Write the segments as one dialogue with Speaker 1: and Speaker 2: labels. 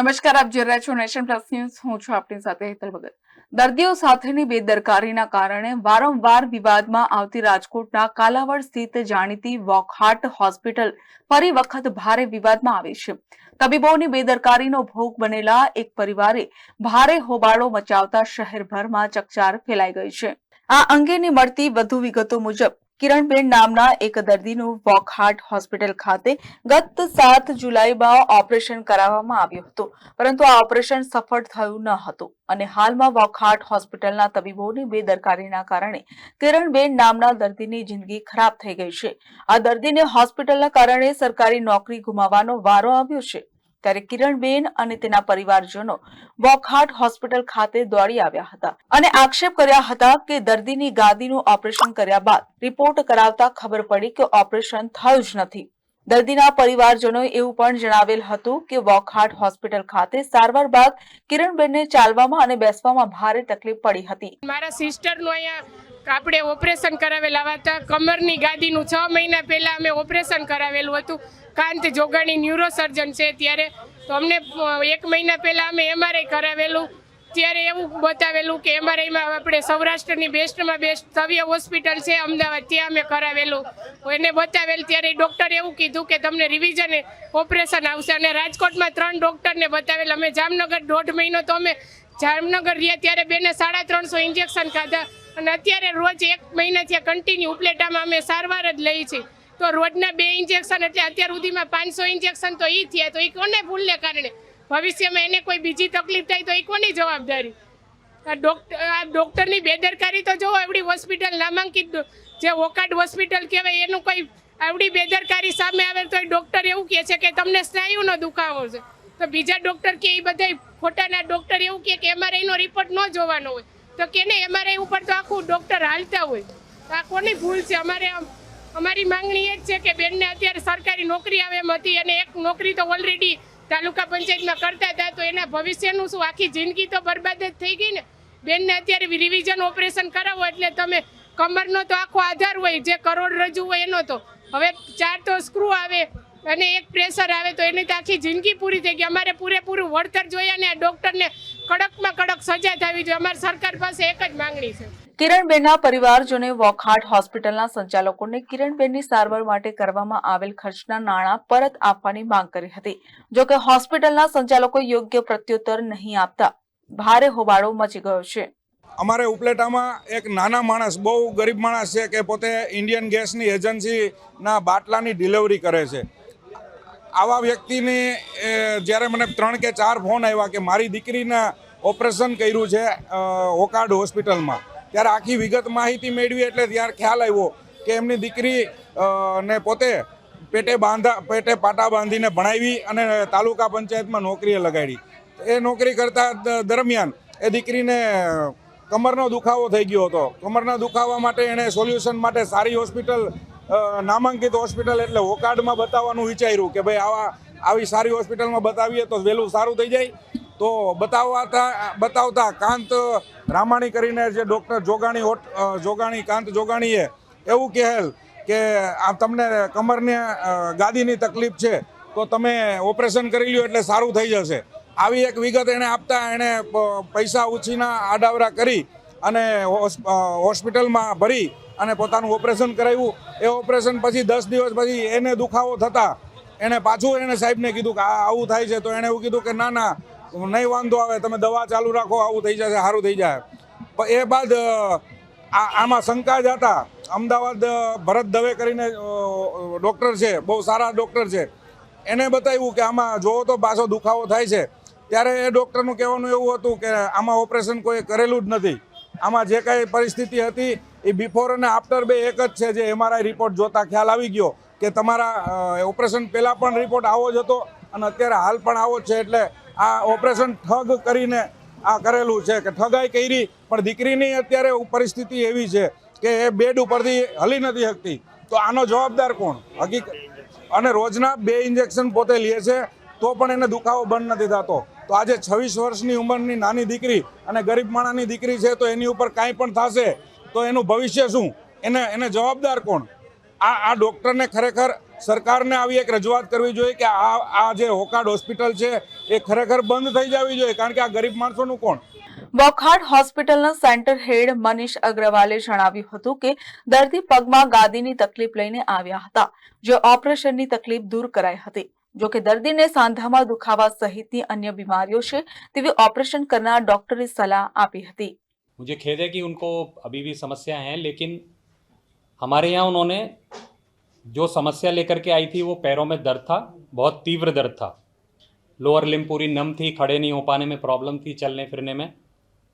Speaker 1: નમસ્કાર, આપ જોઈ રહ્યા છો નેશન પ્લસ ન્યૂઝ. હું છું આપની સાથે હેતલ ભગત. દર્દીઓ સાથેની બેદરકારીના કારણે વારંવાર વિવાદમાં આવતી રાજકોટના કાલાવડ સ્થિત જાણીતી વોકહાર્ટ હોસ્પિટલ ફરી વખત ભારે વિવાદમાં આવી છે. તબીબોની બેદરકારીનો ભોગ બનેલા એક પરિવારે ભારે હોબાળો મચાવતા શહેરભરમાં ચકચાર ફેલાઈ ગઈ છે. આ અંગેની મળતી વધુ વિગતો મુજબ કિરણબેન નામના એક દર્દીનું વોકહાર્ટ હોસ્પિટલ ખાતે ગત સાત જુલાઈમાં ઓપરેશન કરાવવામાં આવ્યું હતું. પરંતુ આ ઓપરેશન સફળ થયું ન હતું અને હાલમાં વોકહાર્ટ હોસ્પિટલના તબીબોની બેદરકારીના કારણે કિરણબેન નામના દર્દીની જિંદગી ખરાબ થઈ ગઈ છે. આ દર્દીને હોસ્પિટલના કારણે સરકારી નોકરી ગુમાવવાનો વારો આવ્યો છે. ત્યારે કિરણબેન અને તેના પરિવારજનો વોકહાર્ટ હોસ્પિટલ ખાતે દોડી આવ્યા હતા અને આક્ષેપ કર્યા હતા કે દર્દીની ગાદીનું ઓપરેશન કર્યા બાદ રિપોર્ટ કરાવતા ખબર પડી કે ઓપરેશન થયું જ નથી. દર્દીના પરિવારજનોએ એવું પણ જણાવેલ હતું કે વોકહાર્ટ હોસ્પિટલ ખાતે સારવાર બાદ કિરણબેનને ચાલવામાં અને બેસવામાં ભારે તકલીફ પડી હતી.
Speaker 2: મારા સિસ્ટરનું અહીંયા આપણે ઓપરેશન કરાવેલા હતા. કમરની ગાદીનું છ મહિના પહેલાં અમે ઓપરેશન કરાવેલું હતું. કાંત જોગાણી ન્યુરોસર્જન છે ત્યારે. તો અમને એક મહિના પહેલાં અમે એમઆરઆઈ કરાવેલું. ત્યારે એવું બતાવેલું કે એમઆરઆઈમાં આપણે સૌરાષ્ટ્રની બેસ્ટમાં બેસ્ટ સવ્ય હોસ્પિટલ છે, અમદાવાદ. ત્યાં અમે કરાવેલું. એને બતાવેલ ત્યારે ડૉક્ટરે એવું કીધું કે તમને રિવિઝન ઓપરેશન આવશે અને રાજકોટમાં ત્રણ ડૉક્ટરને બતાવેલ. અમે જામનગર દોઢ મહિનો તો અમે જામનગર રહ્યા ત્યારે બેને સાડા ત્રણસો ઇન્જેક્શન ખાધા. અને અત્યારે રોજ એક મહિનાથી કન્ટિન્યુ ઉપલેટામાં અમે સારવાર જ લઈએ છીએ. તો રોજના બે ઇન્જેક્શન એટલે અત્યાર સુધીમાં પાંચસો ઇન્જેક્શન તો એ થયા. તો એ કોને ભૂલને કારણે? ભવિષ્યમાં એને કોઈ બીજી તકલીફ થાય તો એ કોની જવાબદારી? આ ડોક્ટર આ ડૉક્ટરની બેદરકારી તો જોવો, એવડી હોસ્પિટલ નામાંકિત જે વોકાર્ડ હોસ્પિટલ કહેવાય, એનું કોઈ આવડી બેદરકારી સામે આવે તો એ ડૉક્ટર એવું કહે છે કે તમને સ્નાયુનો દુખાવો છે. તો બીજા ડૉક્ટર કે એ બધા ખોટાના ડૉક્ટર એવું કહે કે એમઆરઆઈનો રિપોર્ટ ન જોવાનો હોય. તો કે ને એમઆરઆઈ ઉપર તો આખું ડૉક્ટર હાલતા હોય. તો આ કોની ભૂલ છે? અમારે અમારી માંગણી એ જ છે કે બેનને અત્યારે સરકારી નોકરી આવે એમ હતી અને એક નોકરી તો ઓલરેડી તાલુકા પંચાયતમાં કરતા હતા, તો એના ભવિષ્યનું શું? આખી જિંદગી તો બરબાદ જ થઈ ગઈ ને? બેનને અત્યારે રિવિઝન ઓપરેશન કરાવો એટલે તમે કમરનો તો આખો આધાર હોય, જે કરોડરજ્જુ હોય એનો તો. હવે ચાર તો સ્ક્રૂ આવે અને એક પ્રેશર આવે, તો એની તો આખી જિંદગી પૂરી થઈ ગઈ. અમારે પૂરેપૂરું વળતર જોઈએ અને આ ડૉક્ટરને કડકમાં કડક સજા થવી જોઈએ. અમારી સરકાર પાસે એક જ માંગણી છે.
Speaker 1: કિરણબેનના પરિવારજોને વોકહાર્ટ હોસ્પિટલના સંચાલકોને કિરણબેનની સારવાર માટે કરવામાં આવેલ ખર્ચના નાણાં પરત આપવાની માંગ કરી હતી. જોકે હોસ્પિટલના સંચાલકો યોગ્ય પ્રત્યુત્તર નહીં આપતા ભારે હોબાળો મચી ગયો છે.
Speaker 3: અમારે ઉપલેટામાં એક નાના માણસ, બહુ ગરીબ માણસ છે કે પોતે ઇન્ડિયન ગેસની એજન્સીના બાટલાની ડિલિવરી કરે છે. આવા વ્યક્તિની જ્યારે મને ત્રણ કે ચાર ફોન આવ્યા કે મારી દીકરીના ઓપરેશન કર્યું છે ઓકાર્ડ હોસ્પિટલમાં. ત્યારે આખી વિગત માહિતી મેળવી એટલે ત્યારે ખ્યાલ આવ્યો કે એમની દીકરી ને પોતે પેટે બાંધા, પેટે પાટા બાંધીને ભણાવી અને તાલુકા પંચાયતમાં નોકરીએ લગાડી. એ નોકરી કરતા દરમિયાન એ દીકરીને કમરનો દુખાવો થઈ ગયો હતો. કમરના દુખાવા માટે એણે સોલ્યુશન માટે સારી હોસ્પિટલ નામાંકિત હોસ્પિટલ એટલે વોકાર્ડમાં બતાવવાનું વિચાર્યું કે ભાઈ આવા, આવી સારી હોસ્પિટલમાં બતાવીએ તો વહેલું સારું થઈ જાય. તો બતાવતા બતાવતા કાંત રામાણી કરીને જે ડૉક્ટર જોગાણી હોટ જોગાણી, કાંત જોગાણીએ એવું કહેલ કે આ તમને કમરને ગાદીની તકલીફ છે, તો તમે ઓપરેશન કરી લ્યો એટલે સારું થઈ જશે. આવી એક વિગત એણે આપતા, એણે પૈસા ઉછીના આડાવરા કરી અને હોસ્પિટલમાં ભરી અને પોતાનું ઓપરેશન કરાવ્યું. એ ઓપરેશન પછી દસ દિવસ પછી એને દુખાવો થતા. એણે પાછું એને સાહેબને કીધું કે આ આવું થાય છે, તો એણે એવું કીધું કે ના ના નહીં વાંધો આવે, તમે દવા ચાલુ રાખો, આવું થઈ જશે, સારું થઈ જાય. એ બાદ આમાં શંકા જ હતા. અમદાવાદ ભરત દવે કરીને ડૉક્ટર છે, બહુ સારા ડૉક્ટર છે. એને બતાવ્યું કે આમાં જોવો તો પાછો દુખાવો થાય છે. ત્યારે એ ડૉક્ટરનું કહેવાનું એવું હતું કે આમાં ઓપરેશન કોઈ કરેલું જ નથી. આમાં જે કાંઈ પરિસ્થિતિ હતી, એ બિફોર અને આફ્ટર બે એક જ છે જે એમઆરઆઈ રિપોર્ટ જોતા ખ્યાલ આવી ગયો કે તમારા ઓપરેશન પહેલાં પણ રિપોર્ટ આવો જ હતો અને અત્યારે હાલ પણ આવો જ છે. એટલે આ ઓપરેશન ઠગ કરીને આ કરેલું છે કે ઠગાઈ કરી, પણ દીકરીની અત્યારે પરિસ્થિતિ એવી છે કે એ બેડ ઉપરથી હલી નથી શકતી. તો આનો જવાબદાર કોણ? હકીકત અને રોજના બે ઇન્જેક્શન પોતે લે છે, તો પણ એને દુખાવો બંધ નથી થતો. તો આજે છવ્વીસ વર્ષની ઉંમરની નાની દીકરી અને ગરીબ માણાની દીકરી છે, તો એની ઉપર કાંઈ પણ થશે, તો એનું ભવિષ્ય શું? એને એને જવાબદાર કોણ? આ આ ડૉક્ટરને ખરેખર સરકારને આવી એક રજૂઆત કરવી જોઈએ કે આ આ જે હોકાડ હોસ્પિટલ છે એ ખરેખર બંધ થઈ જવી જોઈએ કારણ કે આ ગરીબ માણસોનું કોણ?
Speaker 1: બોખાડ હોસ્પિટલના સેન્ટર હેડ મનીષ અગ્રવાલે જણાવ્યું હતું કે દર્દી પગમાં ગાદીની તકલીફ લઈને આવ્યા હતા જે ઓપરેશનની તકલીફ દૂર કરાઈ હતી. જોકે દર્દીને સાંધામાં દુખાવા સહિતની અન્ય બીમારીઓ છે તેવી ઓપરેશન કરનાર ડોક્ટરે સલાહ આપી હતી.
Speaker 4: મુજે ખેદ હે કે ઉનકો અભી ભી સમસ્યા હે લેકિન हमारे यहाँ उन्होंने जो समस्या लेकर के आई थी, वो पैरों में दर्द था, बहुत तीव्र दर्द था। लोअर लिम पूरी नम थी, खड़े नहीं हो पाने में प्रॉब्लम थी चलने फिरने में।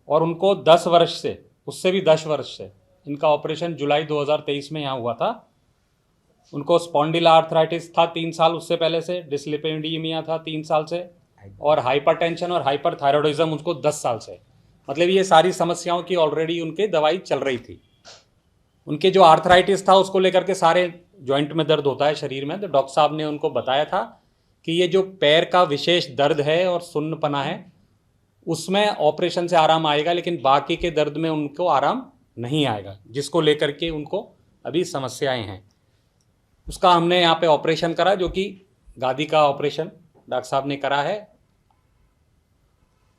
Speaker 4: और उनको 10 वर्ष से, उससे भी 10 वर्ष से, इनका ऑपरेशन जुलाई 2023 में यहाँ हुआ था। उनको स्पॉन्डिला आर्थराइटिस था तीन साल उससे पहले से डिस्लिपेडियमिया था तीन साल से, और हाइपरटेंशन और हाइपरथायरॉयडिज्म उनको 10 साल से। मतलब ये सारी समस्याओं की ऑलरेडी उनके दवाई चल रही थी। उनके जो आर्थराइटिस था, उसको लेकर के सारे जॉइंट में दर्द होता है शरीर में। तो डॉक्टर साहब ने उनको बताया था कि ये जो पैर का विशेष दर्द है और सुन्नपना है, उसमें ऑपरेशन से आराम आएगा, लेकिन बाकी के दर्द में उनको आराम नहीं आएगा, जिसको लेकर के उनको अभी समस्याएँ हैं। उसका हमने यहाँ पे ऑपरेशन करा, जो कि गादी का ऑपरेशन डॉक्टर साहब ने करा है।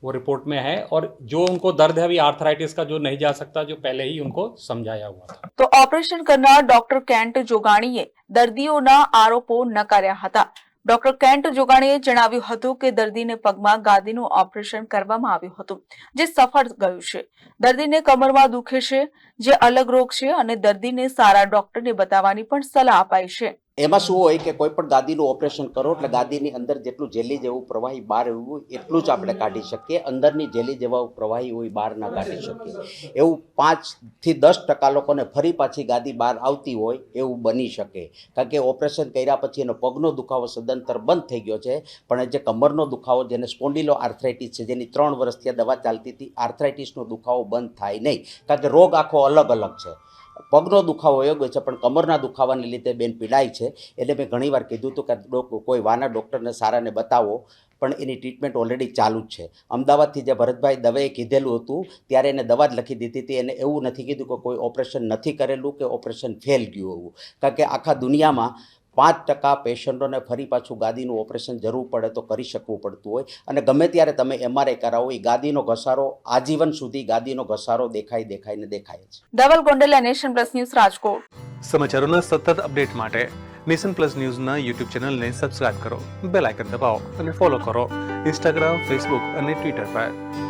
Speaker 4: वो रिपोर्ट में है और जो उनको दर्द है अभी आर्थराइटिस का जो नहीं जा सकता जो पहले ही उनको समझाया हुआ था
Speaker 1: તો ઓપરેશન કરનાર ડોક્ટર કેન્ટ જોગાણીએ દર્દીઓના આરોપો નકાર્યા હતા ડોક્ટર કેન્ટ જોગાણીએ જણાવ્યું હતું કે દર્દીને પગમાં ગાદીનું ઓપરેશન કરવામાં આવ્યું હતું જે સફળ ગયું છે દર્દીને કમરમાં દુખે છે જે અલગ રોગ છે અને દર્દીને સારા ડોક્ટરને બતાવવાની પણ સલાહ અપાઈ છે
Speaker 5: એમાં શું હોય કે કોઈ પણ ગાદીનું ઓપરેશન કરો એટલે ગાદીની અંદર જેટલું જેલી જેવું પ્રવાહી બહાર એવું એટલું જ આપણે કાઢી શકીએ. અંદરની જેલી જેવા પ્રવાહી હોય, બહાર ના કાઢી શકીએ. એવું પાંચથી દસ ટકા લોકોને ફરી પાછી ગાદી બહાર આવતી હોય એવું બની શકે. કારણ કે ઓપરેશન કર્યા પછી એનો પગનો દુખાવો સદંતર બંધ થઈ ગયો છે. પણ જે કમરનો દુખાવો, જેને સ્પોન્ડિલો આર્થરાઇટિસ છે, જેની ત્રણ વર્ષથી આ દવા ચાલતી હતી આર્થરાઇટિસનો દુખાવો બંધ થાય નહીં. કારણ કે રોગ આખો અલગ અલગ છે. પગનો દુખાવો યોગ્ય છે, પણ કમરના દુખાવાને લીધે બેન પીડાય છે. એટલે મેં ઘણીવાર કીધું હતું કે કોઈ વાના ડૉક્ટરને સારાને બતાવો, પણ એની ટ્રીટમેન્ટ ઓલરેડી ચાલુ જ છે. અમદાવાદથી જે ભરતભાઈ દવેએ કીધેલું હતું, ત્યારે એને દવા જ લખી દીધી હતી. એને એવું નથી કીધું કે કોઈ ઓપરેશન નથી કરેલું, કે ઓપરેશન ફેલ ગયું એવું કારણ કે આખા દુનિયામાં પાંચ ટકા પેશન્ટોને ફરી પાછું ગાદીનું ઓપરેશન જરૂર પડે તો કરી શકવું પડતું હોય. અને ગમે ત્યારે તમે એમઆરઆઈ કરાવો એ ગાદીનો ઘસારો આજીવન સુધી ગાદીનો ઘસારો દેખાય દેખાય ને દેખાય છે
Speaker 1: Dhaval Gondaliya nation plus news Rajkot.
Speaker 6: સમાચારોના સતત અપડેટ માટે નેશન પ્લસ ન્યૂઝના યુટ્યુબ ચેનલને સબસ્ક્રાઇબ કરો બેલ આઇકન દબાવો અને ફોલો કરો. ઇન્સ્ટાગ્રામ ફેસબુક અને ટ્વિટર પર.